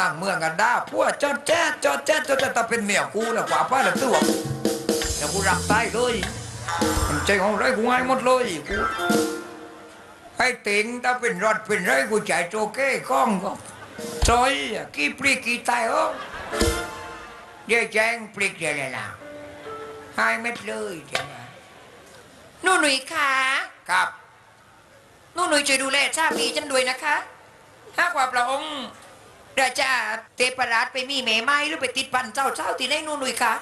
นั่งเมืองกันด้าพวกจอดแจ๊ดจอดแจ๊ดจอดแจ๊ดแต่เป็นเมียกูนะกว่าป้าละตัวแต่กูรักตายเลยมันใจของไรกูให้หมดเลยกูให้ติงถ้าเป็นรถเป็นไรกูจ่ายโจเก้ข้องก็ซอยอะกี่ปลีกกี่ตายเออเดี๋ยวแจ้งปลีกเดี๋ยวเลยนะให้เม็ดเลยเดี๋ยวนะหนูหนุ่ยคะครับหนูหนุ่ยช่วยดูแลชาบีฉันด้วยนะคะถ้ากว่าพระองค์ ราชาเทพราชไปมีเมไม้หรือไปติดพันเจ้าเจ้าที่ไหนหนูหนุ่ยคะ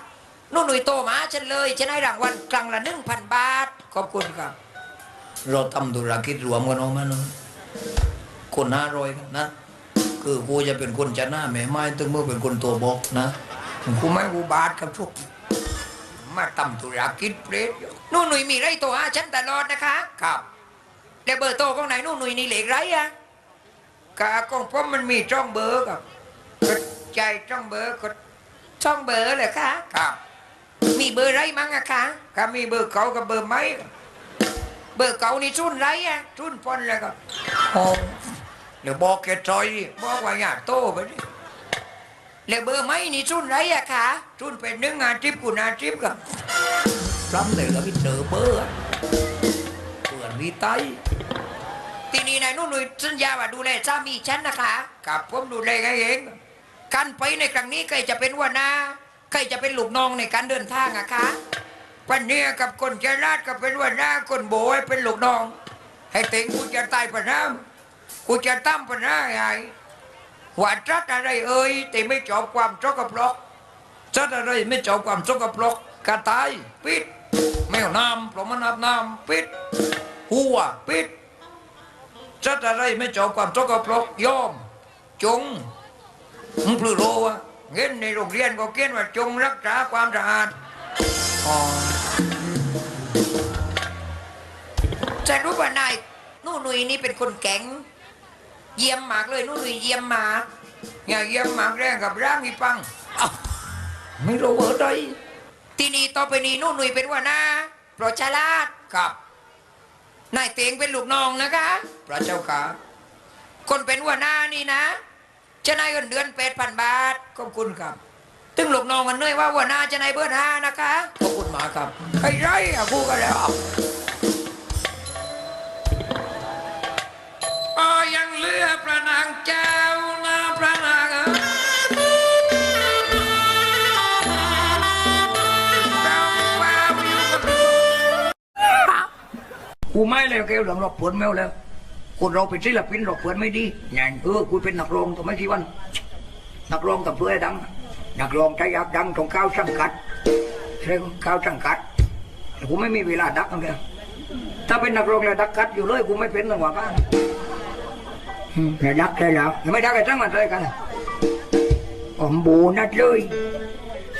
หนูหนุ่ยโตมาฉันเลยฉันให้รางวัลครั้งละหนึ่งพันบาทขอบคุณครับเราทำธุรกิจรวมกันออกมาเนอะคนห้าร้อยนะ คือกูจะเป็นคนจะหน้าแม่ไม้ตึงเมื่อเป็นคนตัวบอกนะกูไม่กูบาทกับทุกมาทำธุรกิจเปรตอยู่หนูหนุ่ยมีไรโตหาฉันตลอดนะคะ ครับแล้วเบอร์โตของไหนหนูหนุ่ยนี่เหล็กไรอะ กาของผมมันมีช่องเบอร์ครับกดใจช่องเบอร์กดช่องเบอร์เหรอคะครับมีเบอร์ไรมั้งอะคะก็มีเบอร์เขากับเบอร์ไม้เบอร์เก่านี่ชุนไรอะทุนปนเลยครับโอ้เดี๋ยวบอกแกจอยบอกว่าอย่าโตไปดิแล้วเบอร์ไม่นี่ชุนไรอะคะทุนเป็นหนึ่งงานทิพย์กูงานทิพย์ครับพร้ำเลยแล้วพี่เจอเบอร์เปื่อนมีไต ทีนี้นายหนูหนุ่ยสัญญาว่าดูแลสามีฉันนะคะกับผมดูแลให้เองการไปในครั้งนี้ใครจะเป็นหัวหน้าใครจะเป็นลูกน้องในการเดินทางอะคะปันเนี้ยกับคนเจราดก็เป็นวันหน้าคนโบยเป็นลูกน้อง ให้เต็งกูจะตายปัญหากูจะตั้มปัญหาไงว่าจัดอะไรเอ่ยแต่ไม่จบความสกปรกจัดอะไรไม่จบความสกปรกกระตายปิดแมวน้ำเพราะมันอาบน้ำปิดหัวปิด จัดอะไรไม่จบความสกปรกยอม จงมึงปลื้โลวะเงินในโรงเรียนก็เขียนว่าจงรักษาความสะอาดอ๋อจะรู้ว่านายหนูหนุ่ยนี่เป็นคนแข็ง เยี่ยมมากเลยหนูหนุ่ยเยี่ยมมากอย่าเยี่ยมหมากแรงกับร่างอีปังอ้าวไม่รู้เบอร์ใดทีนี้ต่อไปนี้หนูหนุ่ยเป็นหัวหน้าโปรดชาลาดกับ นายเตียงเป็นลูกน้องนะคะ พระเจ้าขาคนเป็นหัวหน้านี่นะ จะนายเงินเดือนแปดพันบาท ขอบคุณครับ ตึงลูกน้องกันเนยว่าหัวหน้าจะนายเบอร์ห้านะคะ ขอบคุณหมาครับไอ้ไรอะกูก็แล้วอ๋อยังเหลือพระนางเจ้า กูไม่แล้วแกเรื่องรบเพื่อนแมวแล้วคนเราเป็นศิลปินรบเพื่อนไม่ดีไงเออกูเป็นนักร้องตัวไม่กี่วันนักร้องกับเพื่อดังนักร้องใจอยากดังของข้าวสังกัดใช่ข้าวสังกัดแต่กูไม่มีเวลาดักนั่นแหละถ้าเป็นนักร้องแล้วดักกัดอยู่เลยกูไม่เป็นหรอกว่าบ้านแต่ดักได้แล้วไม่ดักไอ้จังมันเลยกันผมบูนัดเลย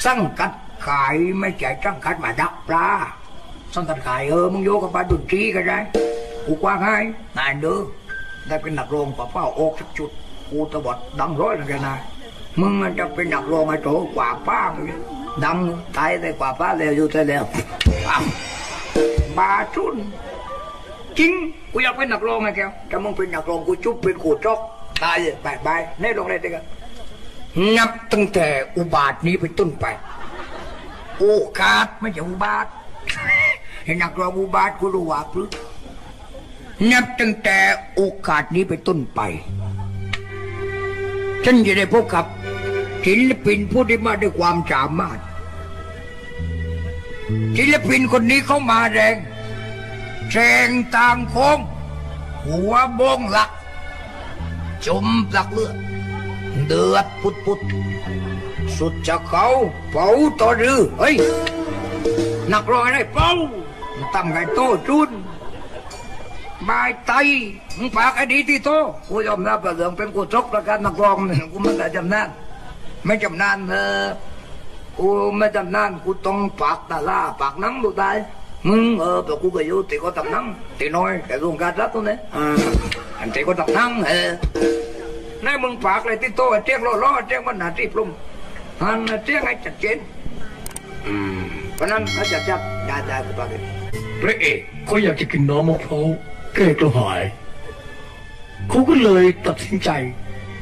สังกัดขายไม่ใช่สังกัดมาดักปลา สังกัดขายเออมึงโยกกับปลาดุนจีก็ได้กูกว้างให้นายเด้อได้เป็นนักรองกว่าเป้าออกสักจุดกูตะบดดังร้อยแล้วแกนายมึงมันจะเป็นนักรองไอ้โตกว่าป้าดังตายได้กว่าป้าแล้วอยู่แต่แล้วบาชุนจริงกูอยากเป็นนักรองไงแกถ้ามึงเป็นนักรองกูจุ๊บเป็นขูดจอกตายเลยบายบายในโรงเรียนเด็กนับตั้งแต่อุบาทนี้เป็นต้นไป โอกาสไม่ใช่อุบาท เห็นนักร้องอุบาทกูรู้ว่าพลึกนับตั้งแต่โอกาสนี้เป็นต้นไปฉันจะได้พบกับศิลปินผู้ที่มาด้วยความสามารถศิลปินคนนี้เขามาแรงแซงต่างโค้งหัวบงหลัก จมหลักเลือดเดือดปุดปุดสุดจะเขาเป่าต่อรือเฮ้ยนักร้องอะไรเป่า ตั้งไงโตจุนบายไตมึงปากไอ้ดีที่โตกูยอมรับว่าเรื่องเป็นกูจกประกันนักรองเนี่กูไม่ได้จำนานไม่จำนานเออกูไม่จำนานกูต้องปากตาลาปากนังดูได้มึงเออแต่กูก็อยู่ตีก็ทำหนังตีน้อยแต่รวมการรับตัวนี้อ่าอันตีก็ทำหนังเออในมึงปากเลยที่โตไอ้เจียงล้อล้อเจียงมันหนาที่ปรุงอันเจียงให้จัดเจนอืมเพราะนั้นเขาจะจับได้ได้กูปากเลย พระเอกเขาอยากจะกินน้ำมะพร้าวแก้กระหายเขาก็เลยตัดสินใจ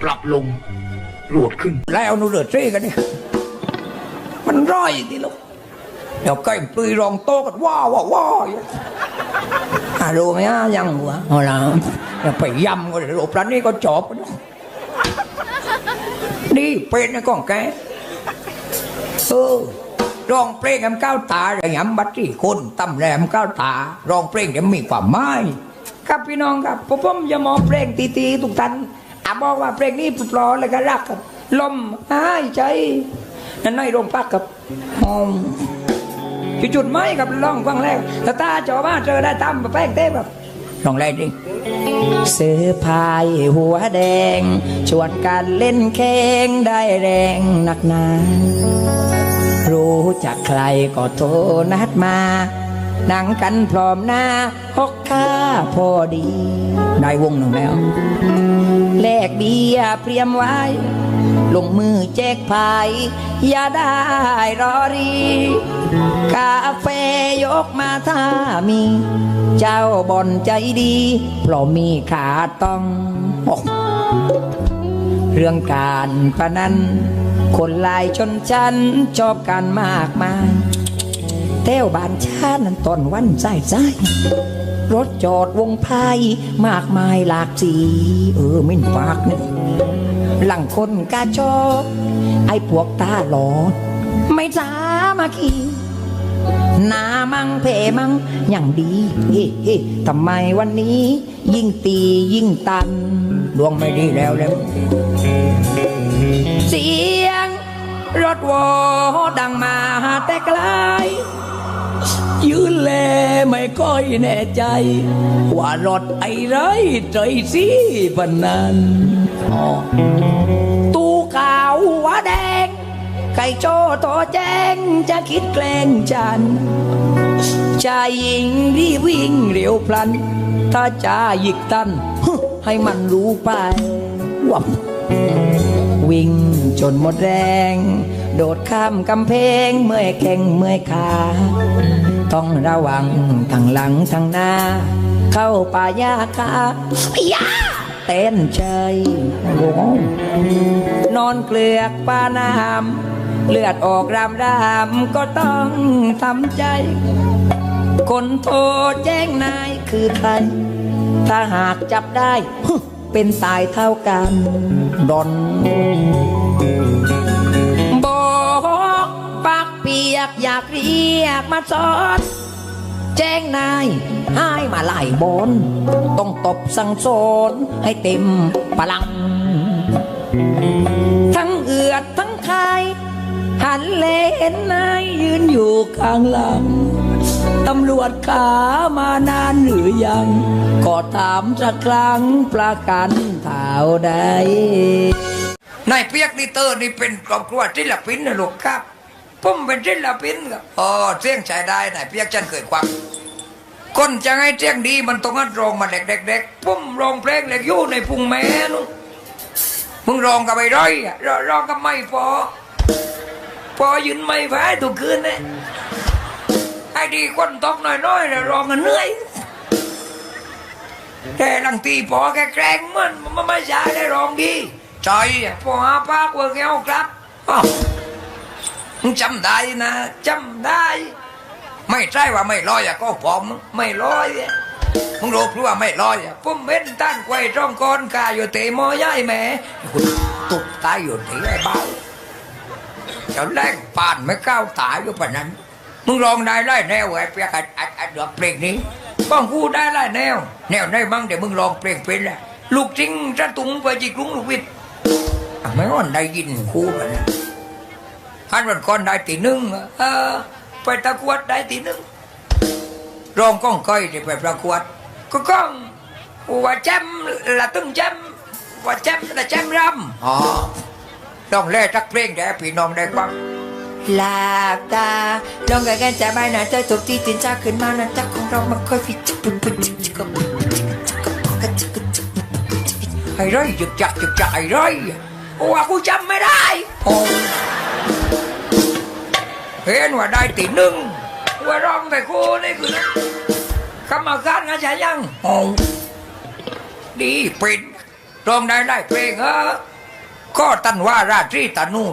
ปรับลงโกรธขึ้น แล้วเอาหนูเดือดเร่กันเนี่ยมันร้อยทีลูกเดี๋ยวไก่ปลืยรองโตกันว้าวว้าวอยู่อะรู้ไหมอะยังหัวเอาละเดี๋ยวไปยำก็เดี๋ยวหลบร้านนี้ก็จบนนี่เป็นนะก้องแกเออ ร้องเพลงอำก้าวตาอย่างยำบัตรี่คนตำแหลมก้าวตาร้องเพลงเดี๋ยวมีความหมายครับพี่น้องครับผมผมจะมองเพลงตีๆทุกท่านอะบอกว่าเพลงนี้ปลอแล้วก็รักครับลมหายใจนั่นในโรงพักครับมองจุดจุดไม้กับล่องฟังแรกแต่ตาจอมาเจอได้ตามแป้งเต้แบบลองแรกดิเสื้อพายหัวแดง ชวนกันเล่นแข่งได้แรงหนักหนา รู้จักใครก็โทรนัดมานั่งกันพร้อมหน้าหกข้าพอดีได้วงหนึ่งแล้วแลกเบียร์เตรียมไว้ ลงมือแจกพาย อย่าได้รอรี กาแฟยกมาถ้ามี เจ้าบ่อนใจดีเพราะมีขาต้อง เรื่องการพนัน คนหลายชนชั้นชอบกันมากมายแต้วบานชานั้นตอนวันใส่ใจรถจอดวงไพายมากมายหลากสี เออไม่นปากเนี่ยหลังคนกาชอบไอ้พวกตาหลอด ไม่จ้ามาขี่หนามังเพมังอย่างดีเฮ้เฮ้ทำไมวันนี้ ยิ่งตียิ่งตัน ดวงไม่ดีแล้วแล้ว เสียงรถวอดังมาแต่ไกลยืนแลไม่ค่อยแน่ใจ ว่ารถไอ้ไรใจสิปนนั้นตู้ขาวหัวแดงไก่โจโตแจ้งจะคิดแกล้งฉันชายหญิงรีวิ่งเร็วพลัน ถ้าจะหยิกตัน ให้มันรู้ไปวับ วิ่งจนหมดแรง โดดข้ามกำแพงเมื่อยแข้งเมื่อยขา ต้องระวังทางหลังทางหน้า เข้าป่ายาคาอยาเต้นเฉยโอ้โหนอนเกลือกปาน้ำเลือดออกรำรำก็ต้องทำใจ คนโทรแจ้งนายคือใคร ถ้าหากจับได้ฮึ เป็นตายเท่ากันดอนบอกปากเปียกอยากเรียกมาสอนแจ้งนายให้มาไล่บน ต้องตบสั่งสอนให้เต็มพลัง ทั้งเอือดทั้งคายหันเลเห็นนายยืนอยู่ข้างหลัง ตำรวจขามานานหรือยัง ก็ถามสักครั้งประกันเท่าใดนายเปียกนี่เตอร์นี่เป็นครอบครัวศิลปินนะลูกครับผมเป็นศิลปินครับอ๋อเสียงใช้ได้นายเปียกฉันเคยควักคนจะให้เสียงดีมันต้องหัดร้องมาเด็กๆๆผมร้องเพลงเล็กยู่ในพุงแม่นุมึงร้องกับไอ้ร้อยร้องกับไม่พอพอยืนไม่ไหวทุกคืนเนี่ย ไอ้ดีคนตกน้อยๆแล้วร้องกันเหนื่อยแต่ลังตีพอแกแกล้งมันมันไม่ใช่ได้ร้องดีใจอะพอหาปากวิร์กเอาครับอ้าวมึงจำได้นะจำได้ ไม่ใช่ว่าไม่ลอยอะก็ผมไม่ลอยมึงรู้เพราะว่าไม่ลอยอะผมเป็นตั้งไว้ร่องกอนกาอยู่เตะมอย่ายแม่คุณตุกตายอยู่ที่ไอ้บ้าจะแรงป่านไม่ก้าวตายอยู่ปะนั้น มึงลองได้ไล่แนวไอ้เปียกไอ้ไอ้ไอ้ดอกเพลงนี้บ้องกูได้ไล่แนว แนวได้บ้างเดี๋ยวมึงลองเพลงเป็นแหละลูกจริงจะตุงไปจิกรุงลูกวิทย์อะไม่ว่าได้ยินครูปะนะฮันวันก่อนได้ตีหนึ่งเออไปตะกวดได้ตีหนึ่งรองก้องก้อยที่ไปประกวดก็ก้องว่าแจมละตึงแจมว่าแจมละแจมรำอ๋อต้องเล่จักเพลงแด่พี่น้องได้ฟัง หลาบตาลงกันกันจะไม่นานเธอถูกที่ตินจ้าขึ้นมานั้นจักของเรามันค่อยฟิตปุ๊บปุ๊บจิ๊กจิกปุ๊บจิ๊กจิ๊กปุ๊บจิกจิกไอ้ไรหยุดจักหยุดจักไอ้ไรว่ากูจำไม่ได้โอ้เห็นว่าได้ตีหนึ่งว่าร้องแต่กูนี่คือคำอาการงานใช่ยังโอ้ดีปิดร้องได้ได้เพลงเออก็ตันว่าราตรีตานู